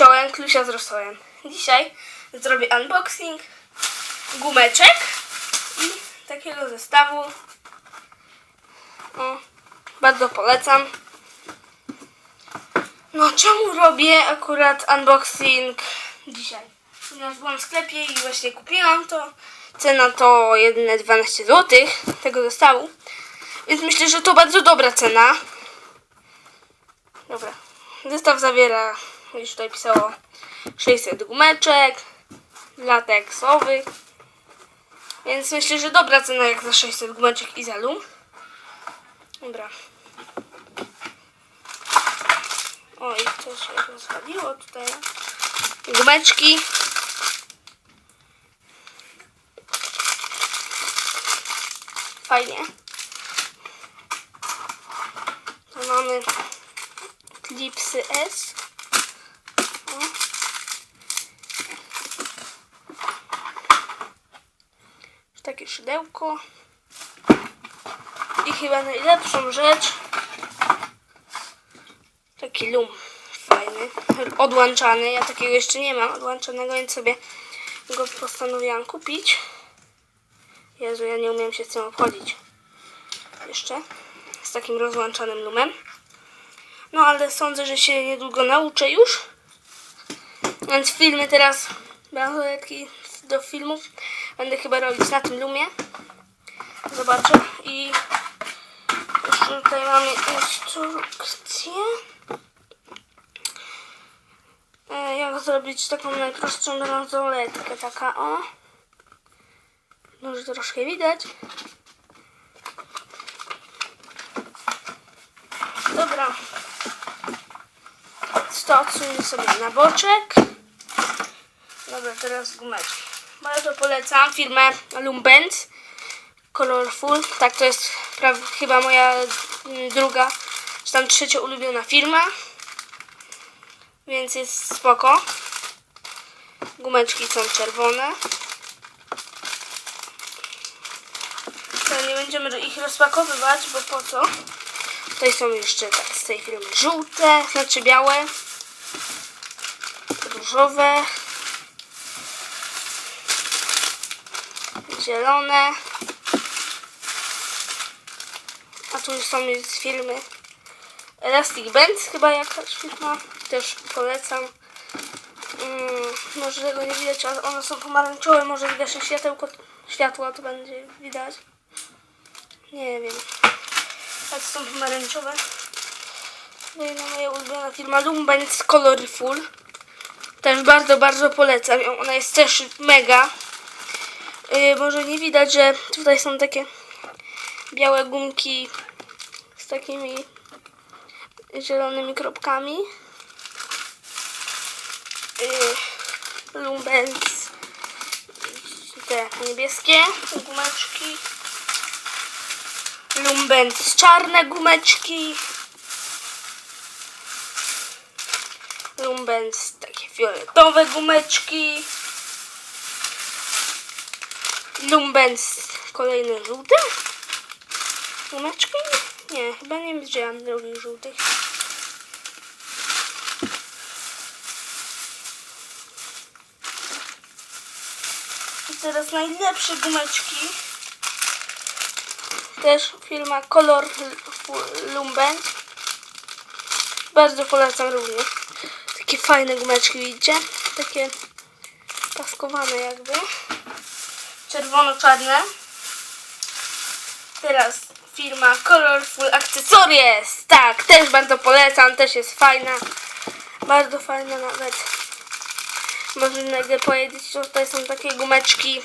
czołem, Klusia z rosołem. Dzisiaj zrobię unboxing gumeczek i takiego zestawu. Bardzo polecam. No czemu robię akurat unboxing dzisiaj? Ponieważ byłam w sklepie i właśnie kupiłam to. Cena to jedyne 12 zł tego zestawu. Więc myślę, że to bardzo dobra cena. Dobra. Zestaw zawiera, już tutaj pisało, 600 gumeczek, lateksowych. Więc myślę, że dobra cena jak za 600 gumeczek i za lum. Dobra. Oj, coś się rozwaliło tutaj. Gumeczki. Fajnie. Tu mamy klipsy S. Takie szydełko. I chyba najlepszą rzecz taki lum fajny, odłączany. Ja takiego jeszcze nie mam odłączonego, więc sobie go postanowiłam kupić. Jezu, ja nie umiem się z tym obchodzić. Jeszcze. Z takim rozłączonym lumem. No ale sądzę, że się niedługo nauczę już. Więc filmy teraz, bransoletki do filmów będę chyba robić na tym lumie. Zobaczę. I jeszcze tutaj mamy instrukcję. E, Jak zrobić taką najprostszą bransoletkę. Taka o. Może troszkę widać. Dobra. To sobie na boczek. Dobra, teraz gumeczki. Bardzo polecam firmę Lumbens Colorful. Tak, to jest chyba moja mm, druga, czy tam trzecia ulubiona firma. Więc jest spoko. Gumeczki są czerwone. To nie będziemy ich rozpakowywać, bo po co? Tutaj są jeszcze tak z tej firmy żółte, znaczy białe, różowe, zielone. A tu już są z firmy Elastic Bands, chyba jakaś firma. Też polecam. Mm, może tego nie widać, ale one są pomarańczowe. Może widać światełko, światła, to będzie widać. Nie wiem. Tak są pomarańczowe. No i no, moja ulubiona firma Lumbens Colorful. Też bardzo, bardzo polecam ją. Ona jest też mega. Yy, może nie widać, że tutaj są takie białe gumki z takimi zielonymi kropkami. Yy, te niebieskie gumeczki. Lumbens czarne gumeczki. Lumbens takie fioletowe gumeczki. Lumbens kolejne żółte gumeczki. Nie, chyba nie widziałam drugich żółtych. I teraz najlepsze gumeczki. Też firma Color Lumben. Bardzo polecam również. Takie fajne gumeczki, widzicie? Takie paskowane jakby. Czerwono-czarne. Teraz firma Colorful Accessories. Tak, też bardzo polecam, też jest fajna. Bardzo fajna nawet. Można powiedzieć, że tutaj są takie gumeczki,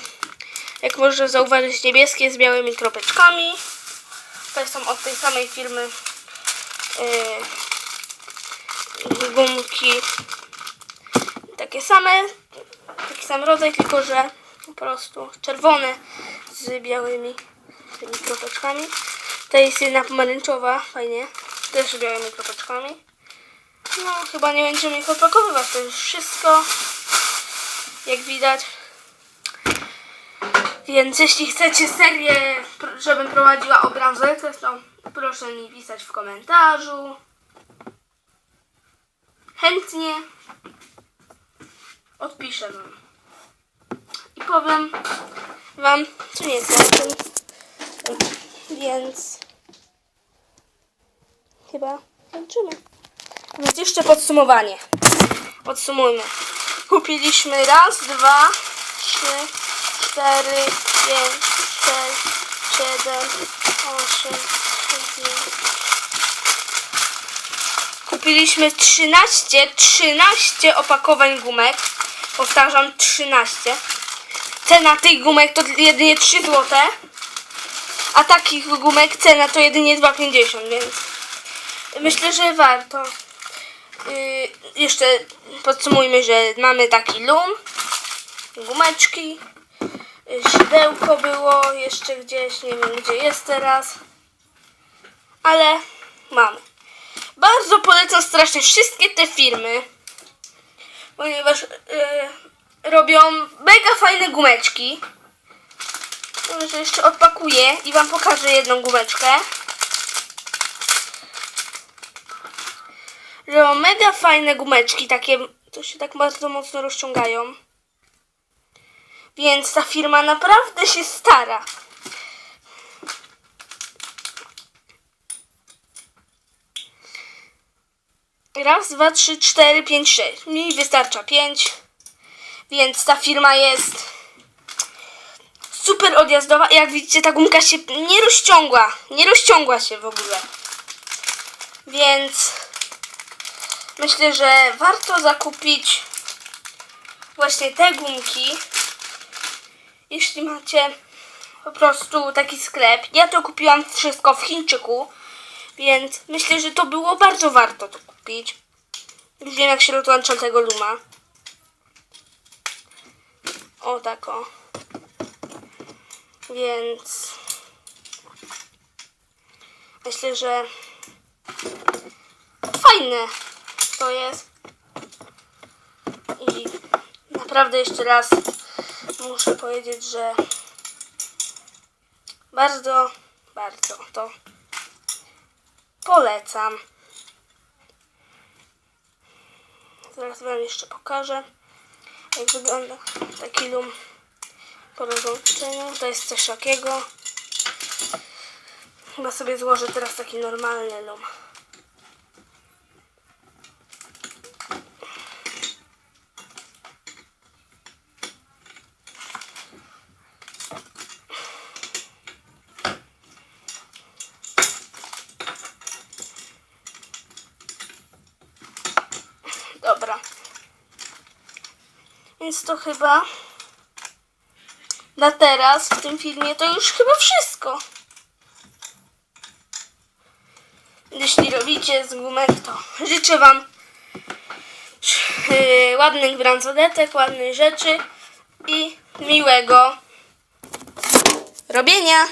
jak można zauważyć, niebieskie z białymi kropeczkami. Tutaj są od tej samej firmy yy, gumki takie same, taki sam rodzaj, tylko że po prostu czerwone z białymi tymi kropeczkami. Ta jest jedna pomarańczowa, fajnie, też z białymi kropeczkami. No, chyba nie będziemy ich opakowywać, to już wszystko, jak widać. Więc jeśli chcecie serię, żebym prowadziła o to proszę mi pisać w komentarzu. Chętnie. odpiszę wam. Powiem wam, co nie jest na tym. Więc chyba kończymy. Więc jeszcze podsumowanie. Podsumujmy. Kupiliśmy raz, dwa, trzy, cztery, pięć, sześć, siedem, osiem, dziewięć. Kupiliśmy 13, 13 opakowań gumek. Powtarzam, 13. Cena tych gumek to jedynie 3 zł. A takich gumek cena to jedynie 2,50, więc myślę, że warto. Yy, jeszcze podsumujmy, że mamy taki lum, gumeczki, szydełko było jeszcze gdzieś, nie wiem gdzie jest teraz, ale mamy. Bardzo polecam strasznie wszystkie te firmy, ponieważ yy, robią mega fajne gumeczki. Może jeszcze odpakuję i wam pokażę jedną gumeczkę. Robią mega fajne gumeczki, takie, to się tak bardzo mocno rozciągają. Więc ta firma naprawdę się stara. Raz, dwa, trzy, cztery, pięć, sześć. Mi wystarcza pięć. Więc ta firma jest super odjazdowa. Jak widzicie, ta gumka się nie rozciągła. Nie rozciągła się w ogóle. Więc myślę, że warto zakupić właśnie te gumki. Jeśli macie po prostu taki sklep. Ja to kupiłam wszystko w Chińczyku. Więc myślę, że to było bardzo warto to kupić. Już wiem, jak się rozłącza tego luma. O, tak o. Więc myślę, że fajne to jest. I naprawdę jeszcze raz muszę powiedzieć, że bardzo, bardzo to polecam. Zaraz wam jeszcze pokażę, jak wygląda taki lum po rozłączeniu. To jest coś takiego. Chyba sobie złożę teraz taki normalny lum. Dobra. Więc to chyba na teraz w tym filmie to już chyba wszystko. Jeśli robicie z gumek, to życzę Wam yy, ładnych bransoletek, ładnych rzeczy i miłego robienia.